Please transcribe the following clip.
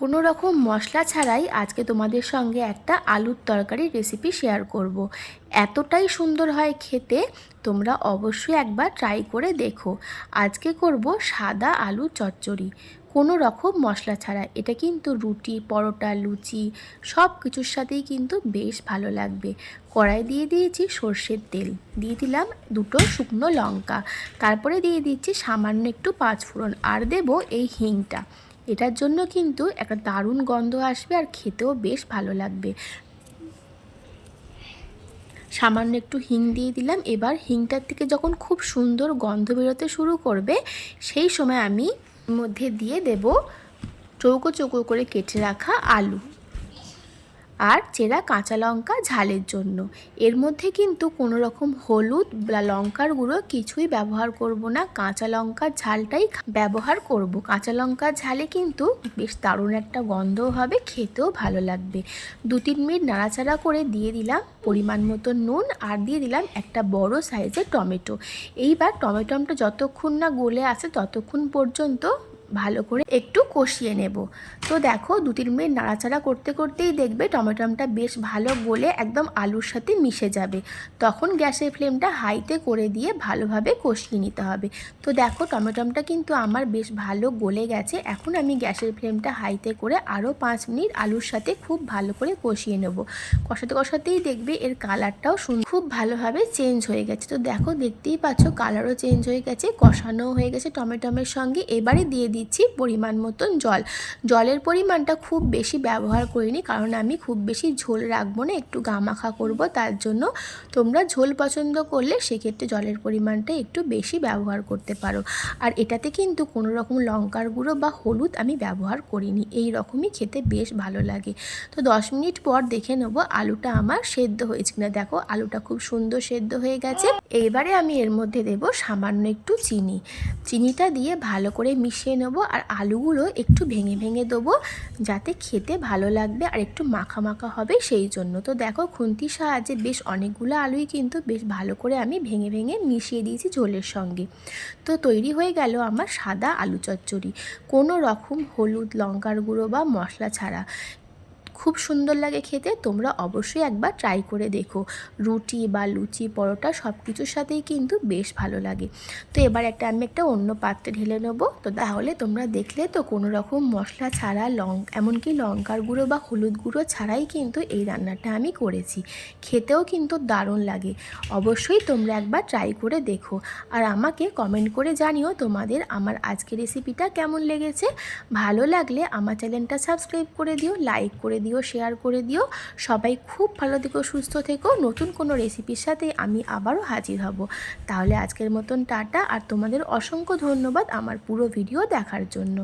কোনো রকম মশলা ছাড়াই আজকে তোমাদের সঙ্গে একটা আলুর তরকারি রেসিপি শেয়ার করব। এতটাই সুন্দর হয় খেতে, তোমরা অবশ্যই একবার ট্রাই করে দেখো। আজকে করব সাদা আলু চচ্চড়ি। কোনো রকম মশলা ছাড়া। এটা কিন্তু রুটি, পরোটা, লুচি সব কিছুর সাথেই কিন্তু বেশ ভালো লাগবে। কড়াই দিয়ে দিয়েছি সর্ষের তেল। দিয়ে দিলাম দুটো শুকনো লঙ্কা। তারপরে দিয়ে দিচ্ছি সামান্য একটু পাঁচফোড়ন। আর দেবো এই হিংটা। এটার জন্য কিন্তু একটা দারুণ গন্ধ আসবে আর খেতেও বেশ ভালো লাগবে। সামান্য একটু হিং দিয়ে দিলাম। এবার হিংটার থেকে যখন খুব সুন্দর গন্ধ বেরোতে শুরু করবে, সেই সময় আমি মধ্যে দিয়ে দেব চৌকো চৌকো করে কেটে রাখা আলু। আর চেরা কাঁচা লঙ্কা ঝালের জন্য। এর মধ্যে কিন্তু কোনো রকম হলুদ বা লঙ্কার গুঁড়ো কিছুই ব্যবহার করব না। কাঁচা লঙ্কার ঝালটাই ব্যবহার করব। কাঁচা লঙ্কার ঝালে কিন্তু বেশ দারুণ একটা গন্ধও হবে, খেতেও ভালো লাগবে। দু তিন মিনিট নাড়াচাড়া করে দিয়ে দিলাম পরিমাণ মতো নুন আর দিয়ে দিলাম একটা বড় সাইজের টমেটো। এইবার টমেটোটা যতক্ষণ না গলে আসে ততক্ষণ পর্যন্ত ভালো করে একটু কষিয়ে নেব। তো দেখো দু তিন মিনিট নাড়াচাড়া করতে করতেই দেখবে টমেটোমটা বেশ ভালো গলে একদম আলুর সাথে মিশে যাবে। তখন গ্যাসের ফ্লেমটা হাইতে করে দিয়ে ভালোভাবে কষিয়ে নিতে হবে। তো দেখো টমেটোমটা কিন্তু আমার বেশ ভালো গলে গেছে। এখন আমি গ্যাসের ফ্লেমটা হাইতে করে আরও পাঁচ মিনিট আলুর সাথে খুব ভালো করে কষিয়ে নেব। কষাতে কষাতেই দেখবে এর কালারটাও খুব ভালোভাবে চেঞ্জ হয়ে গেছে। তো দেখো দেখতেই পাচ্ছ কালারও চেঞ্জ হয়ে গেছে, কষানোও হয়ে গেছে টমেটোমের সঙ্গে। এবারে দিয়ে দিই দিচ্ছি পরিমাণ মতন জল। জলের পরিমাণটা খুব বেশি ব্যবহার করিনি কারণ আমি খুব বেশি ঝোল রাখব না, একটু গামাখা করব, তার জন্য তোমরা ঝোল পছন্দ করলে সেক্ষেত্রে জলের পরিমাণটা একটু বেশি ব্যবহার করতে পারো। আর এটাতে কিন্তু কোনো রকম লঙ্কার গুঁড়ো বা হলুদ আমি ব্যবহার করিনি, এই রকমই খেতে বেশ ভালো লাগে। তো দশ মিনিট পর দেখে নেব আলুটা আমার সেদ্ধ হয়েছে কিনা। দেখো আলুটা খুব সুন্দর সেদ্ধ হয়ে গেছে। এইবারে আমি এর মধ্যে দেব সামান্য একটু চিনি। চিনিটা দিয়ে ভালো করে মিশিয়ে আর আলুগুলো একটু ভেঙে ভেঙে দেবো যাতে খেতে ভালো লাগবে আর একটু মাখা মাখা হবে সেই জন্য। তো দেখো খুন্তি সাহায্যে বেশ অনেকগুলো আলুই কিন্তু বেশ ভালো করে আমি ভেঙে ভেঙে মিশিয়ে দিয়েছি ঝোলের সঙ্গে। তো তৈরি হয়ে গেল আমার সাদা আলু চচ্চড়ি। কোনো রকম হলুদ, লঙ্কার গুঁড়ো বা মশলা ছাড়া। খুব সুন্দর লাগে খেতে, তোমরা অবশ্যই একবার ট্রাই করে দেখো। রুটি বা লুচি, পরোটা সব কিছুর সাথেই কিন্তু বেশ ভালো লাগে। তো এবার একটা আমি একটা অন্য পাত্রে ঢেলে নেব। তো তাহলে তোমরা দেখলে তো কোনো রকম মশলা ছাড়া লং, এমনকি লঙ্কার গুঁড়ো বা হলুদ গুঁড়ো ছাড়াই কিন্তু এই রান্নাটা আমি করেছি। খেতেও কিন্তু দারুণ লাগে। অবশ্যই তোমরা একবার ট্রাই করে দেখো। আর আমাকে কমেন্ট করে জানিও তোমাদের আমার আজকের রেসিপিটা কেমন লেগেছে। ভালো লাগলে আমার চ্যানেলটা সাবস্ক্রাইব করে দিও লাইক করে দিও। দিও শেয়ার করে দিও। সবাই খুব ভালো থেকো, সুস্থ থেকো। নতুন কোনো রেসিপির সাথে আমি আবারও হাজির হব। তাহলে আজকের মতন টাটা। আর তোমাদের অসংখ্য ধন্যবাদ আমার পুরো ভিডিও দেখার জন্য।